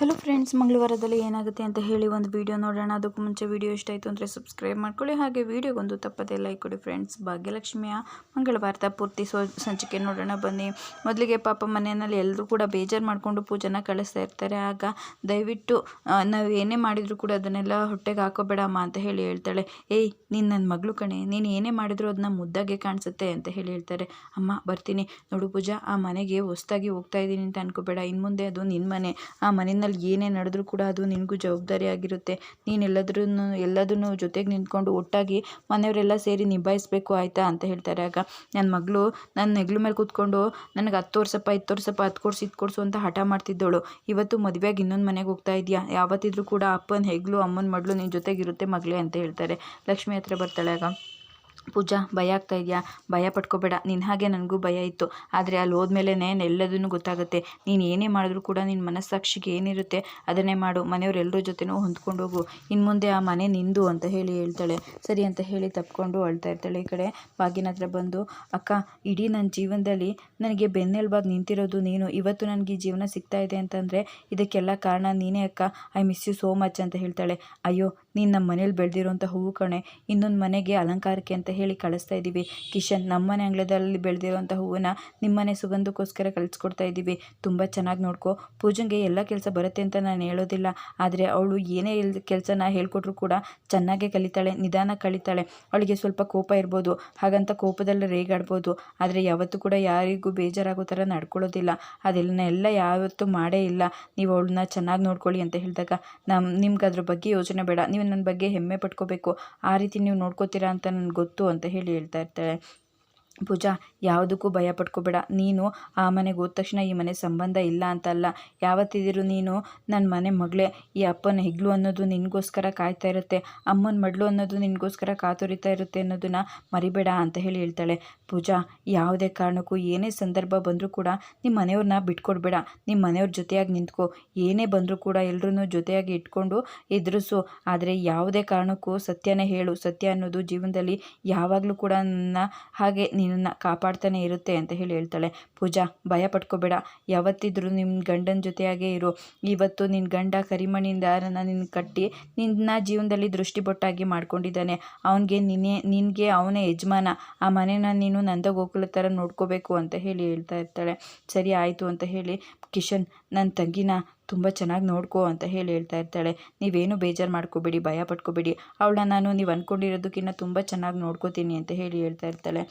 Hello friends ಮಂಗಳವಾರದಲ್ಲಿ ಏನಾಗುತ್ತೆ ಅಂತ ಹೇಳಿ ಒಂದು ವಿಡಿಯೋ ನೋಡೋಣ. ಅದಕ್ಕೂ ಮುಂಚೆ ವಿಡಿಯೋ ಇಷ್ಟ ಆಯಿತು ಅಂದರೆ ಸಬ್ಸ್ಕ್ರೈಬ್ ಮಾಡ್ಕೊಳ್ಳಿ. ಹಾಗೆ ವಿಡಿಯೋಗೊಂದು ತಪ್ಪದೆ ಲೈಕ್ ಕೊಡಿ ಫ್ರೆಂಡ್ಸ್ ಭಾಗ್ಯಲಕ್ಷ್ಮಿಯ ಮಂಗಳವಾರದ ಪೂರ್ತಿ ಸೊ ಸಂಚಿಕೆ ನೋಡೋಣ ಬನ್ನಿ. ಮೊದಲಿಗೆ ಪಾಪ ಮನೆಯಲ್ಲಿ ಎಲ್ಲರೂ ಕೂಡ ಬೇಜಾರು ಮಾಡಿಕೊಂಡು ಪೂಜೆನ ಕಳಿಸ್ತಾ ಇರ್ತಾರೆ. ಆಗ ದಯವಿಟ್ಟು ನಾವು ಏನೇ ಮಾಡಿದರೂ ಕೂಡ ಅದನ್ನೆಲ್ಲ ಹೊಟ್ಟೆಗೆ ಹಾಕೋಬೇಡಮ್ಮ ಅಂತ ಹೇಳಿ ಹೇಳ್ತಾಳೆ. ಏಯ್, ನೀನು ನನ್ನ ಮಗಳು ಕಣೆ. ನೀನು ಏನೇ ಮಾಡಿದರೂ ಅದನ್ನ ಮುದ್ದಾಗೆ ಕಾಣಿಸುತ್ತೆ ಅಂತ ಹೇಳಿ ಹೇಳ್ತಾರೆ. ಅಮ್ಮ, ಬರ್ತೀನಿ. ನೋಡು ಪೂಜಾ, ಆ ಮನೆಗೆ ಹೊಸ್ದಾಗಿ ಹೋಗ್ತಾ ಇದ್ದೀನಿ ಅಂತ ಅನ್ಕೋಬೇಡ. ಇನ್ನು ಮುಂದೆ ಅದು ನಿನ್ನ ಮನೆ. ಆ ಮನೆಯಲ್ಲಿ ಏನೇ ನಡೆದ್ರೂ ಕೂಡ ಅದು ನಿನಗೂ ಜವಾಬ್ದಾರಿ ಆಗಿರುತ್ತೆ. ನೀನು ಎಲ್ಲದ್ರೂ ಎಲ್ಲದನ್ನು ಜೊತೆಗೆ ನಿಂತ್ಕೊಂಡು ಒಟ್ಟಾಗಿ ಮನೆಯವರೆಲ್ಲ ಸೇರಿ ನಿಭಾಯಿಸಬೇಕು ಆಯಿತಾ ಅಂತ ಹೇಳ್ತಾರೆ. ಆಗ ನನ್ನ ಮಗಳು ನನ್ನ ನೆಗ್ಲು ಮೇಲೆ ಕೂತ್ಕೊಂಡು, ನನಗೆ ಹತ್ತು ವರ್ಷಪ್ಪ, ಇತ್ತು ವರ್ಷಪ್ಪ ಹತ್ತು ಕೊಡ್ಸು, ಇದು ಕೊಡಿಸು ಅಂತ ಹಠ ಮಾಡ್ತಿದ್ದಳು ಇವತ್ತು ಮದುವೆಯಾಗಿ ಇನ್ನೊಂದು ಮನೆಗೆ ಹೋಗ್ತಾ ಇದೆಯಾ? ಯಾವತ್ತಿದ್ರೂ ಕೂಡ ಅಪ್ಪನ ಹೆಗ್ಲು ಅಮ್ಮನ, ಮಗಳು ನಿನ್ನ ಜೊತೆಗಿರುತ್ತೆ ಮಗಳೇ ಅಂತ ಹೇಳ್ತಾರೆ. ಲಕ್ಷ್ಮಿ ಹತ್ರ ಬರ್ತಾಳೆ ಆಗ. ಪೂಜಾ, ಭಯ ಆಗ್ತಾ ಇದೆಯಾ? ಭಯ ಪಟ್ಕೋಬೇಡ. ನಿನ್ನ ಹಾಗೆ ನನಗೂ ಭಯ ಇತ್ತು. ಆದರೆ ಅಲ್ಲಿ ಹೋದ್ಮೇಲೆ ಎಲ್ಲದನ್ನು ಗೊತ್ತಾಗುತ್ತೆ. ನೀನು ಏನೇ ಮಾಡಿದ್ರು ಕೂಡ ನಿನ್ನ ಮನಸ್ಸಾಕ್ಷಿಗೆ ಏನಿರುತ್ತೆ ಅದನ್ನೇ ಮಾಡು. ಮನೆಯವರೆಲ್ಲರ ಜೊತೆನೂ ಹೊಂದ್ಕೊಂಡು ಹೋಗು. ಇನ್ನು ಮುಂದೆ ಆ ಮನೆ ನಿಂದು ಅಂತ ಹೇಳಿ ಹೇಳ್ತಾಳೆ. ಸರಿ ಅಂತ ಹೇಳಿ ತಪ್ಕೊಂಡು ಅಳ್ತಾ ಇರ್ತಾಳೆ ಈ ಕಡೆ. ಬಾಗಿನ ಹತ್ರ ಬಂದು, ಅಕ್ಕ, ಇಡೀ ನನ್ನ ಜೀವನದಲ್ಲಿ ನನಗೆ ಬೆನ್ನೆಲ್ಬಾಗಿ ನಿಂತಿರೋದು ನೀನು. ಇವತ್ತು ನನಗೆ ಈ ಜೀವನ ಸಿಗ್ತಾ ಇದೆ ಅಂತಂದರೆ ಇದಕ್ಕೆಲ್ಲ ಕಾರಣ ನೀನೇ ಅಕ್ಕ. I miss you so much ಅಂತ ಹೇಳ್ತಾಳೆ. ಅಯ್ಯೋ, ನೀನು ನಮ್ಮ ಮನೇಲಿ ಬೆಳೆದಿರೋಂಥ ಹೂವು ಕಣೆ. ಇನ್ನೊಂದು ಮನೆಗೆ ಅಲಂಕಾರಕ್ಕೆ ಅಂತ ಹೇಳಿ ಕಳಿಸ್ತಾ ಇದ್ದೀವಿ. ಕಿಶನ್ ನಮ್ಮನೆ ಅಂಗಳದಲ್ಲಿ ಬೆಳೆದಿರೋಂಥ ಹೂವನ್ನ ನಿಮ್ಮನೆ ಸುಗಂಧಕ್ಕೋಸ್ಕರ ಕಳಿಸ್ಕೊಡ್ತಾ ಇದ್ದೀವಿ. ತುಂಬ ಚೆನ್ನಾಗಿ ನೋಡ್ಕೊ. ಪೂಜಂಗೆ ಎಲ್ಲ ಕೆಲಸ ಬರುತ್ತೆ ಅಂತ ನಾನು ಹೇಳೋದಿಲ್ಲ. ಆದರೆ ಅವಳು ಏನೇ ಕೆಲಸನ ಹೇಳ್ಕೊಟ್ರು ಕೂಡ ಚೆನ್ನಾಗೇ ಕಲಿತಾಳೆ, ನಿಧಾನ ಕಲಿತಾಳೆ. ಅವಳಿಗೆ ಸ್ವಲ್ಪ ಕೋಪ ಇರ್ಬೋದು. ಹಾಗಂತ ಕೋಪದಲ್ಲಿ ರೇಗಾಡ್ಬೋದು. ಆದರೆ ಯಾವತ್ತೂ ಕೂಡ ಯಾರಿಗೂ ಬೇಜಾರಾಗೋ ಥರ ನಡ್ಕೊಳ್ಳೋದಿಲ್ಲ. ಅದೆಲ್ಲ ಯಾವತ್ತೂ ಮಾಡೇ ಇಲ್ಲ. ನೀವು ಅವಳನ್ನ ಚೆನ್ನಾಗಿ ನೋಡ್ಕೊಳ್ಳಿ ಅಂತ ಹೇಳಿದಾಗ ನಮ್ಮ ನಿಮ್ಗೆ ಅದ್ರ ಬಗ್ಗೆ ಯೋಚನೆ ಬೇಡ. ನೀವು ನನ್ನ ಬಗ್ಗೆ ಹೆಮ್ಮೆ ಪಟ್ಕೋಬೇಕು. ಆ ರೀತಿ ನೀವು ನೋಡ್ಕೋತೀರಾ ಅಂತ ನನಗೆ ಗೊತ್ತು ಅಂತ ಹೇಳಿ ಹೇಳ್ತಾ ಇರ್ತಾಳೆ. ಪೂಜಾ, ಯಾವುದಕ್ಕೂ ಭಯ ಪಡ್ಕೋಬೇಡ ನೀನು ಆ ಮನೆಗೆ ಹೋದ ತಕ್ಷಣ ಈ ಮನೆ ಸಂಬಂಧ ಇಲ್ಲ ಅಂತಲ್ಲ. ಯಾವತ್ತಿದ್ರೂ ನೀನು ನನ್ನ ಮನೆ ಮಗಳೇ. ಈ ಅಪ್ಪನ ಹೆಗ್ಲು ಅನ್ನೋದು ನಿನಗೋಸ್ಕರ ಕಾಯ್ತಾ ಇರುತ್ತೆ. ಅಮ್ಮನ ಮಡ್ಲು ಅನ್ನೋದು ನಿನಗೋಸ್ಕರ ಕಾತುರಿತಾ ಇರುತ್ತೆ ಅನ್ನೋದನ್ನ ಮರಿಬೇಡ ಅಂತ ಹೇಳಿ ಹೇಳ್ತಾಳೆ. ಪೂಜಾ, ಯಾವುದೇ ಕಾರಣಕ್ಕೂ ಏನೇ ಸಂದರ್ಭ ಬಂದರೂ ಕೂಡ ನಿಮ್ಮ ಮನೆಯವ್ರನ್ನ ಬಿಟ್ಕೊಡ್ಬೇಡ. ನಿಮ್ಮ ಮನೆಯವ್ರ ಜೊತೆಯಾಗಿ ನಿಂತ್ಕೋ. ಏನೇ ಬಂದರೂ ಕೂಡ ಎಲ್ಲರೂ ಜೊತೆಯಾಗಿ ಇಟ್ಕೊಂಡು ಎದುರಿಸು. ಆದರೆ ಯಾವುದೇ ಕಾರಣಕ್ಕೂ ಸತ್ಯನೇ ಹೇಳು. ಸತ್ಯ ಅನ್ನೋದು ಜೀವನದಲ್ಲಿ ಯಾವಾಗಲೂ ಕೂಡ ನನ್ನ ಹಾಗೆ ನೀನು ನಿನ್ನನ್ನು ಕಾಪಾಡ್ತಾನೆ ಇರುತ್ತೆ ಅಂತ ಹೇಳಿ ಹೇಳ್ತಾಳೆ. ಪೂಜಾ, ಭಯ ಪಟ್ಕೋಬೇಡ. ಯಾವತ್ತಿದ್ರೂ ನಿಮ್ಮ ಗಂಡನ ಜೊತೆಯಾಗೆ ಇರು. ಇವತ್ತು ನಿನ್ನ ಗಂಡ ಕರಿಮಣಿಯಿಂದ ನಿನ್ನ ಕಟ್ಟಿ ನಿನ್ನ ಜೀವನದಲ್ಲಿ ದೃಷ್ಟಿಬೊಟ್ಟಾಗಿ ಮಾಡ್ಕೊಂಡಿದ್ದಾನೆ. ಅವನಿಗೆ ನಿನ್ನೆ, ನಿನಗೆ ಅವನೇ ಯಜಮಾನ. ಆ ಮನೇನ ನೀನು ನಂದ ಗೋಕುಲ ಥರ ನೋಡ್ಕೋಬೇಕು ಅಂತ ಹೇಳಿ ಹೇಳ್ತಾ ಇರ್ತಾಳೆ. ಸರಿ ಆಯಿತು ಅಂತ ಹೇಳಿ, ಕಿಶನ್ ನನ್ನ ತಂಗಿನ ತುಂಬ ಚೆನ್ನಾಗಿ ನೋಡ್ಕೋ ಅಂತ ಹೇಳಿ ಹೇಳ್ತಾ ಇರ್ತಾಳೆ. ನೀವೇನು ಬೇಜಾರು ಮಾಡ್ಕೋಬೇಡಿ, ಭಯ ಪಟ್ಕೋಬೇಡಿ. ಅವಳನ್ನ ನಾನು ನೀವು ಅಂದ್ಕೊಂಡಿರೋದಕ್ಕಿಂತ ತುಂಬ ಚೆನ್ನಾಗಿ ನೋಡ್ಕೋತೀನಿ ಅಂತ ಹೇಳಿ ಹೇಳ್ತಾ ಇರ್ತಾಳೆ.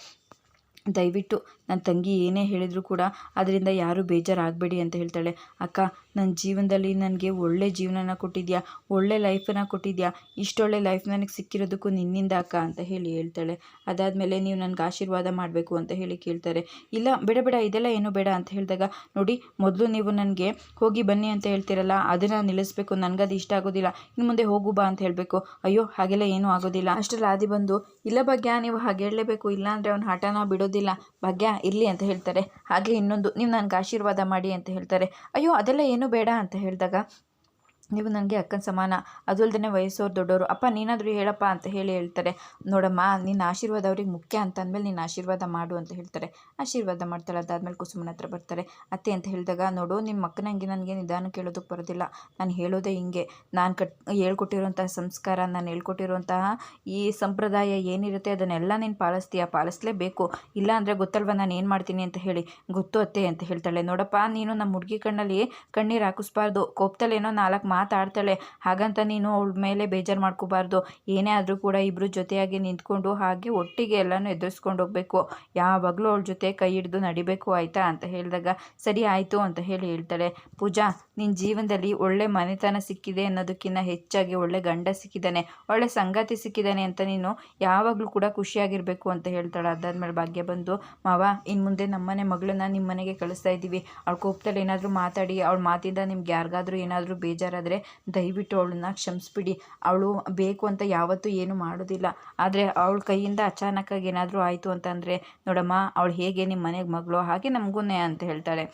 ದಯವಿಟ್ಟು ನನ್ನ ತಂಗಿ ಏನೇ ಹೇಳಿದರೂ ಕೂಡ ಅದರಿಂದ ಯಾರೂ ಬೇಜಾರಾಗಬೇಡಿ ಅಂತ ಹೇಳ್ತಾಳೆ. ಅಕ್ಕ, ನನ್ನ ಜೀವನದಲ್ಲಿ ನನಗೆ ಒಳ್ಳೆ ಜೀವನನ ಕೊಟ್ಟಿದ್ಯಾ? ಒಳ್ಳೆ ಲೈಫನ್ನು ಕೊಟ್ಟಿದ್ಯಾ? ಇಷ್ಟೊಳ್ಳೆ ಲೈಫ್ ನನಗೆ ಸಿಕ್ಕಿರೋದಕ್ಕೂ ನಿನ್ನಿಂದ ಅಕ್ಕ ಅಂತ ಹೇಳಿ ಹೇಳ್ತಾಳೆ. ಅದಾದಮೇಲೆ ನೀವು ನನಗೆ ಆಶೀರ್ವಾದ ಮಾಡಬೇಕು ಅಂತ ಹೇಳಿ ಕೇಳ್ತಾರೆ. ಇಲ್ಲ, ಬೇಡ ಬೇಡ, ಇದೆಲ್ಲ ಏನು ಬೇಡ ಅಂತ ಹೇಳಿದಾಗ, ನೋಡಿ, ಮೊದಲು ನೀವು ನನಗೆ ಹೋಗಿ ಬನ್ನಿ ಅಂತ ಹೇಳ್ತೀರಲ್ಲ, ಅದನ್ನು ನಿಲ್ಲಿಸ್ಬೇಕು, ನನಗದು ಇಷ್ಟ ಆಗೋದಿಲ್ಲ, ಇನ್ನು ಮುಂದೆ ಹೋಗು ಬಾ ಅಂತ ಹೇಳಬೇಕು. ಅಯ್ಯೋ, ಹಾಗೆಲ್ಲ ಏನೂ ಆಗೋದಿಲ್ಲ. ಅಷ್ಟರಲ್ಲಿ ಆದಿ ಬಂದು, ಇಲ್ಲ ಬಗ್ಗೆ ನೀವು ಹಾಗೆ ಹೇಳಲೇಬೇಕು, ಇಲ್ಲಾಂದರೆ ಅವ್ನ ಹಠನ ಬಿಡೋದಿಲ್ಲ ಭಾಗ್ಯ, ಇರಲಿ ಅಂತ ಹೇಳ್ತಾರೆ. ಹಾಗೆ ಇನ್ನೊಂದು, ನೀವು ನನಗೆ ಆಶೀರ್ವಾದ ಮಾಡಿ ಅಂತ ಹೇಳ್ತಾರೆ. ಅಯ್ಯೋ, ಅದೆಲ್ಲ ಏನು ಬೇಡ ಅಂತ ಹೇಳಿದಾಗ ನೀವು ನನಗೆ ಅಕ್ಕನ ಸಮಾನ. ಅದು ಅಲ್ಲದೆ ವಯಸ್ಸೋರು ದೊಡ್ಡವರು. ಅಪ್ಪ, ನೀನಾದರೂ ಹೇಳಪ್ಪ ಅಂತ ಹೇಳಿ ಹೇಳ್ತಾರೆ. ನೋಡಮ್ಮ, ನಿನ್ನ ಆಶೀರ್ವಾದ ಅವ್ರಿಗೆ ಮುಖ್ಯ ಅಂತ ಅಂದಮೇಲೆ ನೀನು ಆಶೀರ್ವಾದ ಮಾಡು ಅಂತ ಹೇಳ್ತಾರೆ. ಆಶೀರ್ವಾದ ಮಾಡ್ತಾಳೆ. ಅದಾದಮೇಲೆ ಕುಸುಮನ ಹತ್ರ ಬರ್ತಾರೆ. ಅತ್ತೆ ಅಂತ ಹೇಳಿದಾಗ, ನೋಡು, ನಿಮ್ಮ ಮಕ್ಕನಂಗೆ ನನಗೆ ನಿಧಾನ ಕೇಳೋದಕ್ಕೆ ಬರೋದಿಲ್ಲ. ನಾನು ಹೇಳೋದೇ ಹಿಂಗೆ. ನಾನು ಕಟ್, ಹೇಳ್ಕೊಟ್ಟಿರುವಂತಹ ಸಂಸ್ಕಾರ, ನಾನು ಹೇಳ್ಕೊಟ್ಟಿರುವಂತಹ ಈ ಸಂಪ್ರದಾಯ ಏನಿರುತ್ತೆ, ಅದನ್ನೆಲ್ಲ ನೀನು ಪಾಲಿಸ್ತೀಯ? ಪಾಲಿಸ್ಲೇಬೇಕು. ಇಲ್ಲ ಅಂದರೆ ಗೊತ್ತಲ್ವ ನಾನು ಏನು ಮಾಡ್ತೀನಿ ಅಂತ ಹೇಳಿ? ಗೊತ್ತು ಅತ್ತೆ ಅಂತ ಹೇಳ್ತಾಳೆ. ನೋಡಪ್ಪ, ನೀನು ನಮ್ಮ ಹುಡುಗಿ ಕಣ್ಣಲ್ಲಿ ಕಣ್ಣೀರು ಹಾಕಿಸ್ಬಾರ್ದು. ಕೋಪ್ತಲ್ಲೇನೋ ನಾಲ್ಕು ಮಾತಾಡ್ತಾಳೆ. ಹಾಗಂತ ನೀನು ಅವಳ ಮೇಲೆ ಬೇಜಾರು ಮಾಡ್ಕೋಬಾರ್ದು. ಏನೇ ಆದರೂ ಕೂಡ ಇಬ್ಬರು ಜೊತೆಯಾಗಿ ನಿಂತ್ಕೊಂಡು ಹಾಗೆ ಒಟ್ಟಿಗೆ ಎಲ್ಲನೂ ಎದುರಿಸ್ಕೊಂಡು ಹೋಗಬೇಕು. ಯಾವಾಗಲೂ ಅವಳ ಜೊತೆ ಕೈ ಹಿಡಿದು ನಡಿಬೇಕು ಆಯಿತಾ ಅಂತ ಹೇಳಿದಾಗ, ಸರಿ ಆಯಿತು ಅಂತ ಹೇಳಿ ಹೇಳ್ತಾಳೆ. ಪೂಜಾ ನಿನ್ನ ಜೀವನದಲ್ಲಿ ಒಳ್ಳೆ ಮನೆತನ ಸಿಕ್ಕಿದೆ ಅನ್ನೋದಕ್ಕಿಂತ ಹೆಚ್ಚಾಗಿ ಒಳ್ಳೆ ಗಂಡ ಸಿಕ್ಕಿದ್ದಾನೆ. ಒಳ್ಳೆ ಸಂಗಾತಿ ಸಿಕ್ಕಿದ್ದಾನೆ ಅಂತ ನೀನು ಯಾವಾಗಲೂ ಕೂಡ ಖುಷಿಯಾಗಿರಬೇಕು ಅಂತ ಹೇಳ್ತಾಳೆ. ಅದಾದ್ಮೇಲೆ ಭಾಗ್ಯ ಬಂದು, ಮಾವ ಇನ್ನು ಮುಂದೆ ನಮ್ಮನೆ ಮಗಳನ್ನ ನಿಮ್ಮ ಮನೆಗೆ ಕಳಿಸ್ತಾ ಇದ್ದೀವಿ. ಅವಳು ಕೋಪದಲ್ಲಿ ಏನಾದರೂ ಮಾತಾಡಿ, ಅವಳ ಮಾತಿಂದ ನಿಮ್ಗೆ ಯಾರಿಗಾದ್ರೂ ಏನಾದರೂ ಬೇಜಾರಾದರೆ ಆದರೆ ದಯವಿಟ್ಟು ಅವಳನ್ನ ಕ್ಷಮಿಸ್ಬಿಡಿ. ಅವಳು ಬೇಕು ಅಂತ ಯಾವತ್ತೂ ಏನು ಮಾಡೋದಿಲ್ಲ. ಆದರೆ ಅವಳ ಕೈಯಿಂದ ಅಚಾನಕ್ಕಾಗಿ ಏನಾದರೂ ಆಯಿತು ಅಂತಂದರೆ, ನೋಡಮ್ಮ, ಅವಳು ಹೇಗೆ ನಿಮ್ಮ ಮನೆಗೆ ಮಗಳು ಹಾಗೆ ನಮಗೂ ಅಂತ ಹೇಳ್ತಾಳೆ.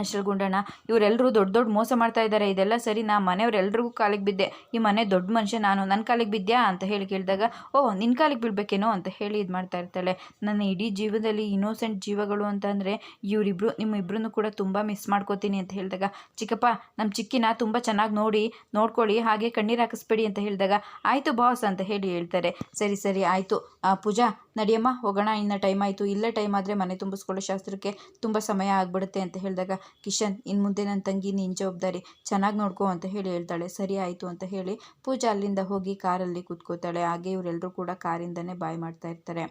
ಅಷ್ಟರಲ್ಲಿ ಗುಂಡಣ್ಣ ಇವರೆಲ್ಲರೂ ದೊಡ್ಡ ದೊಡ್ಡ ಮೋಸ ಮಾಡ್ತಾ ಇದ್ದಾರೆ ಇದೆಲ್ಲ ಸರಿ, ನಾ ಮನೆಯವರೆಲ್ಲರಿಗೂ ಕಾಲಿಗೆ ಬಿದ್ದೆ. ಈ ಮನೆ ದೊಡ್ಡ ಮನುಷ್ಯ ನಾನು ನನ್ನ ಕಾಲಿಗೆ ಬಿದ್ದ್ಯಾ ಅಂತ ಹೇಳಿ ಕೇಳಿದಾಗ, ಓ ನಿನ್ನ ಕಾಲಿಗೆ ಬೀಳ್ಬೇಕೇನೋ ಅಂತ ಹೇಳಿ ಇದು ಮಾಡ್ತಾ ಇರ್ತಾಳೆ. ನನ್ನ ಇಡೀ ಜೀವದಲ್ಲಿ ಇನ್ನೋಸೆಂಟ್ ಜೀವಗಳು ಅಂತಂದರೆ, ಇವರಿಬ್ರು ನಿಮ್ಮ ಇಬ್ಬರನ್ನು ಕೂಡ ತುಂಬ ಮಿಸ್ ಮಾಡ್ಕೋತೀನಿ ಅಂತ ಹೇಳಿದಾಗ, ಚಿಕ್ಕಪ್ಪ ನಮ್ಮ ಚಿಕ್ಕಿನ ತುಂಬ ಚೆನ್ನಾಗಿ ನೋಡಿ, ನೋಡ್ಕೊಳ್ಳಿ, ಹಾಗೆ ಕಣ್ಣೀರು ಹಾಕಿಸ್ಬೇಡಿ ಅಂತ ಹೇಳಿದಾಗ, ಆಯಿತು ಬಾಸ್ ಅಂತ ಹೇಳಿ ಹೇಳ್ತಾರೆ. ಸರಿ ಸರಿ, ಆಯಿತು. ಪೂಜಾ ನಡಿಯಮ್ಮ, ಹೋಗೋಣ, ಇನ್ನು ಟೈಮ್ ಆಯಿತು. ಇಲ್ಲೇ ಟೈಮ್ ಆದರೆ ಮನೆ ತುಂಬಿಸ್ಕೊಳ್ಳೋ ಶಾಸ್ತ್ರಕ್ಕೆ ತುಂಬ ಸಮಯ ಆಗ್ಬಿಡುತ್ತೆ ಅಂತ ಹೇಳಿದಾಗ, ಕಿಶನ್ ಇನ್ನು ಮುಂದೆ ನನ್ನ ತಂಗಿ ನಿನ್ನ ಜವಾಬ್ದಾರಿ. ಚೆನ್ನಾಗಿ ನೋಡ್ಕೋ ಅಂತ ಹೇಳಿ ಹೇಳ್ತಾಳೆ. ಸರಿ ಆಯಿತು ಅಂತ ಹೇಳಿ ಪೂಜಾ ಅಲ್ಲಿಂದ ಹೋಗಿ ಕಾರಲ್ಲಿ ಕೂತ್ಕೋತಾಳೆ ಹಾಗೆ ಇವರೆಲ್ಲರೂ ಕೂಡ ಕಾರಿಂದನೇ ಬಾಯ್ ಮಾಡ್ತಾ ಇರ್ತಾರೆ.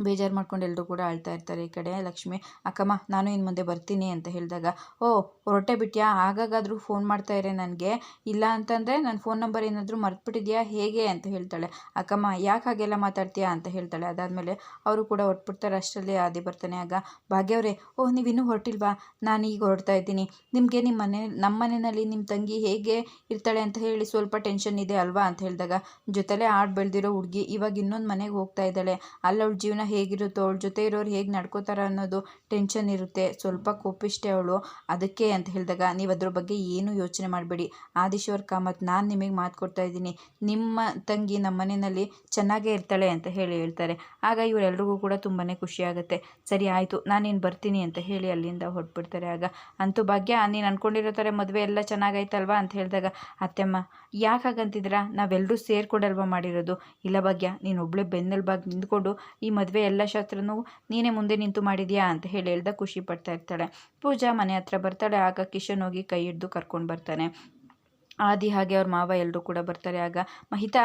ಬೇಜಾರು ಮಾಡ್ಕೊಂಡು ಎಲ್ಲರೂ ಕೂಡ ಅಳ್ತಾ ಇರ್ತಾರೆ ಈ ಕಡೆ, ಲಕ್ಷ್ಮಿ. ಅಕ್ಕಮ್ಮ, ನಾನು ಇನ್ನು ಮುಂದೆ ಬರ್ತೀನಿ ಅಂತ ಹೇಳಿದಾಗ, ಓ, ಹೊರಟೆ ಬಿಟ್ಯಾ? ಆಗಾಗಾದರೂ ಫೋನ್ ಮಾಡ್ತಾ ಇರೆ ನನಗೆ? ಇಲ್ಲ ಅಂತಂದರೆ ನನ್ನ ಫೋನ್ ನಂಬರ್ ಏನಾದರೂ ಮರ್ತ್ಬಿಟ್ಟಿದ್ಯಾ? ಹೇಗೆ? ಅಂತ ಹೇಳ್ತಾಳೆ. ಅಕ್ಕಮ್ಮ, ಯಾಕೆ ಹಾಗೆಲ್ಲ ಮಾತಾಡ್ತೀಯಾ? ಅಂತ ಹೇಳ್ತಾಳೆ. ಅದಾದಮೇಲೆ ಅವರು ಕೂಡ ಹೊರಟ್ಬಿಡ್ತಾರೆ. ಅಷ್ಟರಲ್ಲಿ ಆದಿ ಬರ್ತಾನೆ. ಆಗ, ಭಾಗ್ಯವರೇ ಓಹ್ ನೀವು ಇನ್ನೂ ಹೊರಟಿಲ್ವಾ? ನಾನು ಈಗ ಹೊರಡ್ತಾ ಇದ್ದೀನಿ. ನಿಮಗೆ ನಿಮ್ಮ ಮನೆ ನಮ್ಮ ಮನೆಯಲ್ಲಿ ನಿಮ್ಮ ತಂಗಿ ಹೇಗೆ ಇರ್ತಾಳೆ ಅಂತ ಹೇಳಿ ಸ್ವಲ್ಪ ಟೆನ್ಷನ್ ಇದೆ ಅಲ್ವಾ? ಅಂತ ಹೇಳಿದಾಗ, ಜೊತೆಲೇ ಆಡ್ ಬೆಳೆದಿರೋ ಹುಡುಗಿ ಇವಾಗ ಇನ್ನೊಂದು ಮನೆಗೆ ಹೋಗ್ತಾ ಇದ್ದಾಳೆ. ಅಲ್ಲವಳು ಅವಳ ಜೀವನ ಹೇಗಿರುತ್ತೋ, ಅವಳ ಜೊತೆ ಇರೋರು ಹೇಗೆ ನಡ್ಕೋತಾರ ಅನ್ನೋದು ಟೆನ್ಷನ್ ಇರುತ್ತೆ. ಸ್ವಲ್ಪ ಕೋಪಿಷ್ಟೆ ಅವಳು. ಅದಕ್ಕೆ ಅಂತ ಹೇಳಿದಾಗ ನೀವು ಅದ್ರ ಬಗ್ಗೆ ಏನೂ ಯೋಚನೆ ಮಾಡಬೇಡಿ. ಆದಿಶ್ವರ್ ಕಾಮತ್ ನಾನು ನಿಮಗೆ ಮಾತು ಕೊಡ್ತಾ ಇದ್ದೀನಿ. ನಿಮ್ಮ ತಂಗಿ ನಮ್ಮ ಮನೆಯಲ್ಲಿ ಚೆನ್ನಾಗೇ ಇರ್ತಾಳೆ ಅಂತ ಹೇಳಿ ಹೇಳ್ತಾರೆ. ಆಗ ಇವರೆಲ್ರಿಗೂ ಕೂಡ ತುಂಬಾ ಖುಷಿಯಾಗುತ್ತೆ ಸರಿ ಆಯಿತು, ನಾನೇನು ಬರ್ತೀನಿ ಅಂತ ಹೇಳಿ ಅಲ್ಲಿಂದ ಹೊರಟ್ಬಿಡ್ತಾರೆ. ಆಗ ಅಂತೂ ಭಾಗ್ಯ, ನೀನು ಅಂದ್ಕೊಂಡಿರೋ ಥರ ಮದುವೆ ಎಲ್ಲ ಚೆನ್ನಾಗಾಯ್ತಲ್ವಾ ಅಂತ ಹೇಳಿದಾಗ, ಅತ್ತೆಮ್ಮ, ಯಾಕೆ ಹಾಗಂತಿದ್ರ ನಾವೆಲ್ಲರೂ ಸೇರ್ಕೊಂಡಲ್ವ ಮಾಡಿರೋದು? ಇಲ್ಲ ಭಾಗ್ಯ, ನೀನು ಒಬ್ಬಳೆ ಬೆನ್ನೆಲುಬಾಗಿ ನಿಂತ್ಕೊಂಡು ಈ ಮದುವೆ ಎಲ್ಲ ಶಾಸ್ತ್ರನೂ ನೀನೇ ಮುಂದೆ ನಿಂತು ಮಾಡಿದ್ಯಾ ಅಂತ ಹೇಳಿ ಹೇಳ್ದ ಖುಷಿ ಪಡ್ತಾ ಇರ್ತಾಳೆ. ಪೂಜಾ ಮನೆ ಹತ್ರ ಬರ್ತಾಳೆ, ಆಗ ಕಿಶನ್ ಹೋಗಿ ಕೈ ಹಿಡ್ದು ಕರ್ಕೊಂಡು ಬರ್ತಾನೆ. ಆದಿ ಹಾಗೆ ಅವ್ರ ಮಾವ ಎಲ್ಲರೂ ಕೂಡ ಬರ್ತಾರೆ. ಆಗ ಮಹಿತಾ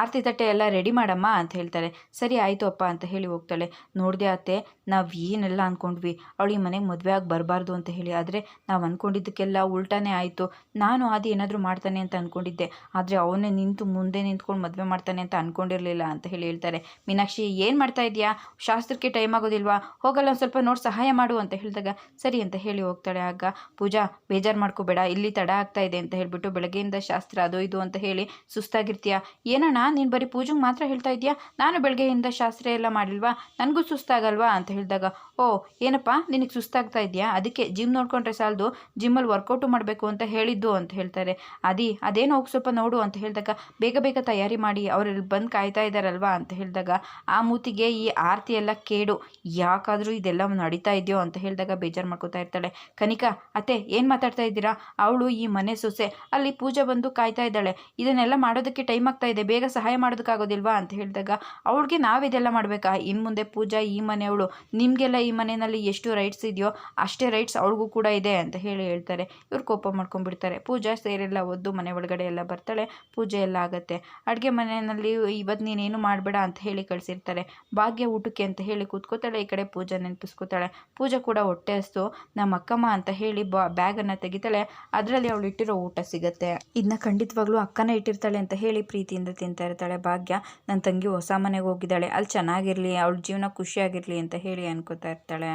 ಆರತಿ ತಟ್ಟೆ ಎಲ್ಲ ರೆಡಿ ಮಾಡಮ್ಮ ಅಂತ ಹೇಳ್ತಾರೆ. ಸರಿ ಆಯಿತು ಅಪ್ಪ ಅಂತ ಹೇಳಿ ಹೋಗ್ತಾಳೆ. ನೋಡಿದೆ ಅತ್ತೆ ನಾವು ಏನೆಲ್ಲ ಅಂದ್ಕೊಂಡ್ವಿ ಅವಳು ಈ ಮನೆಗೆ ಮದುವೆ ಆಗಿ ಬರಬಾರ್ದು ಅಂತ ಹೇಳಿ. ಆದರೆ ನಾವು ಅಂದ್ಕೊಂಡಿದ್ದಕ್ಕೆಲ್ಲ ಉಲ್ಟಾನೇ ಆಯಿತು. ನಾನು ಆದಿ ಏನಾದರೂ ಮಾಡ್ತಾನೆ ಅಂತ ಅಂದ್ಕೊಂಡಿದ್ದೆ ಆದರೆ ಅವನೇ ನಿಂತು ಮುಂದೆ ನಿಂತ್ಕೊಂಡು ಮದುವೆ ಮಾಡ್ತಾನೆ ಅಂತ ಅಂದ್ಕೊಂಡಿರಲಿಲ್ಲ ಅಂತ ಹೇಳಿ ಹೇಳ್ತಾರೆ. ಮೀನಾಕ್ಷಿ, ಏನು ಮಾಡ್ತಾ ಇದೆಯಾ? ಶಾಸ್ತ್ರಕ್ಕೆ ಟೈಮ್ ಆಗೋದಿಲ್ವಾ? ಹೋಗಲ್ಲ, ಒಂದು ಸ್ವಲ್ಪ ನೋಡಿ ಸಹಾಯ ಮಾಡು ಅಂತ ಹೇಳಿದಾಗ ಸರಿ ಅಂತ ಹೇಳಿ ಹೋಗ್ತಾಳೆ. ಆಗ ಪೂಜಾ, ಬೇಜಾರು ಮಾಡ್ಕೋಬೇಡ, ಇಲ್ಲಿ ತಡ ಆಗ್ತಾ ಇದೆ ಅಂತ ಹೇಳ್ಬಿಟ್ಟು ಬೆಳಗ್ಗೆಯಿಂದ ಶಾಸ್ತ್ರ ಅದು ಇದು ಅಂತ ಹೇಳಿ ಸುಸ್ತಾಗಿರ್ತೀಯ. ಏನಣ್ಣ, ನೀನು ಬರೀ ಪೂಜೆಗೆ ಮಾತ್ರ ಹೇಳ್ತಾ ಇದೆಯಾ ನಾನು ಬೆಳಗ್ಗೆಯಿಂದ ಶಾಸ್ತ್ರ ಎಲ್ಲ ಮಾಡಿಲ್ವಾ? ನನಗೂ ಸುಸ್ತಾಗಲ್ವಾ? ಅಂತ ಹೇಳಿದಾಗ, ಓ, ಏನಪ್ಪ, ನಿನಗೆ ಸುಸ್ತಾಗ್ತಾ ಇದೆಯಾ ಅದಕ್ಕೆ ಜಿಮ್ ನೋಡ್ಕೊಂಡ್ರೆ ಸಾಲದು ಜಿಮ್ಮಲ್ಲಿ ವರ್ಕೌಟು ಮಾಡಬೇಕು ಅಂತ ಹೇಳಿದ್ದು ಅಂತ ಹೇಳ್ತಾರೆ. ಅದಿ ಅದೇನು ಹೋಗಿ ಸ್ವಲ್ಪ ನೋಡು ಅಂತ ಹೇಳಿದಾಗ, ಬೇಗ ಬೇಗ ತಯಾರಿ ಮಾಡಿ ಅವರಲ್ಲಿ ಬಂದು ಕಾಯ್ತಾ ಇದ್ದಾರಲ್ವಾ ಅಂತ ಹೇಳಿದಾಗ, ಆ ಮೂತಿಗೆ ಈ ಆರತಿ ಎಲ್ಲ ಕೇಡು, ಯಾಕಾದರೂ ಇದೆಲ್ಲ ನಡೀತಾ ಇದೆಯೋ ಅಂತ ಹೇಳಿದಾಗ ಬೇಜಾರು ಮಾಡ್ಕೋತಾ ಇರ್ತಾಳೆ. ಕನಿಕಾ, ಅತ್ತೆ, ಏನು ಮಾತಾಡ್ತಾ ಇದ್ದೀರಾ? ಅವಳು ಈ ಮನೆ ಸೊಸೆ ಅಲ್ಲಿ ಪೂಜೆ ಬಂದು ಕಾಯ್ತಾ ಇದ್ದಾಳೆ. ಇದನ್ನೆಲ್ಲ ಮಾಡೋದಕ್ಕೆ ಟೈಮ್ ಆಗ್ತಾ ಇದೆ. ಬೇಗ ಸಹಾಯ ಮಾಡೋದಕ್ಕಾಗೋದಿಲ್ವಾ ಅಂತ ಹೇಳಿದಾಗ, ಅವಳಿಗೆ ನಾವಿದೆಲ್ಲ ಮಾಡಬೇಕಾ? ಇನ್ನು ಮುಂದೆ ಪೂಜಾ, ಈ ಮನೆಯವಳು, ನಿಮಗೆಲ್ಲ ಈ ಮನೆಯಲ್ಲಿ ಎಷ್ಟು ರೈಟ್ಸ್ ಇದೆಯೋ ಅಷ್ಟೇ ರೈಟ್ಸ್ ಅವಳಿಗೂ ಕೂಡ ಇದೆ ಅಂತ ಹೇಳಿ ಹೇಳ್ತಾರೆ. ಇವ್ರು ಕೋಪ ಮಾಡ್ಕೊಂಡ್ಬಿಡ್ತಾರೆ. ಪೂಜಾ ಸೇರೆಲ್ಲ ಒದ್ದು ಮನೆ ಒಳಗಡೆ ಎಲ್ಲ ಬರ್ತಾಳೆ. ಪೂಜೆ ಎಲ್ಲ ಆಗುತ್ತೆ. ಅಡುಗೆ ಮನೆಯಲ್ಲಿ ಇವತ್ತು ನೀನೇನು ಮಾಡಬೇಡ ಅಂತ ಹೇಳಿ ಕಳಿಸಿರ್ತಾರೆ. ಭಾಗ್ಯ ಊಟಕ್ಕೆ ಅಂತ ಹೇಳಿ ಕೂತ್ಕೋತಾಳೆ. ಈ ಕಡೆ ಪೂಜಾ ನೆನಪಿಸ್ಕೋತಾಳೆ. ಪೂಜೆ ಕೂಡ ಹೊಟ್ಟೆ ಹಸ್ತು. ನಮ್ಮ ಅಕ್ಕಮ್ಮ ಅಂತ ಹೇಳಿ ಬ್ಯಾಗನ್ನು ತೆಗಿತಾಳೆ. ಅದರಲ್ಲಿ ಅವಳು ಇಟ್ಟಿರೋ ಊಟ ಸಿಗುತ್ತೆ. ಇದನ್ನ ಖಂಡಿತವಾಗ್ಲೂ ಅಕ್ಕನೇ ಇಟ್ಟಿರ್ತಾಳೆ ಅಂತ ಹೇಳಿ ಪ್ರೀತಿಯಿಂದ ತಿಂತಾ ಇರ್ತಾಳೆ ಭಾಗ್ಯ. ನನ್ನ ತಂಗಿ ಹೊಸ ಮನೆಗೆ ಹೋಗಿದ್ದಾಳೆ. ಅಲ್ಲಿ ಚೆನ್ನಾಗಿರಲಿ, ಅವಳ ಜೀವನ ಖುಷಿಯಾಗಿರಲಿ ಅಂತ ಹೇಳಿ ಅನ್ಕೋತಾ ಇರ್ತಾಳೆ.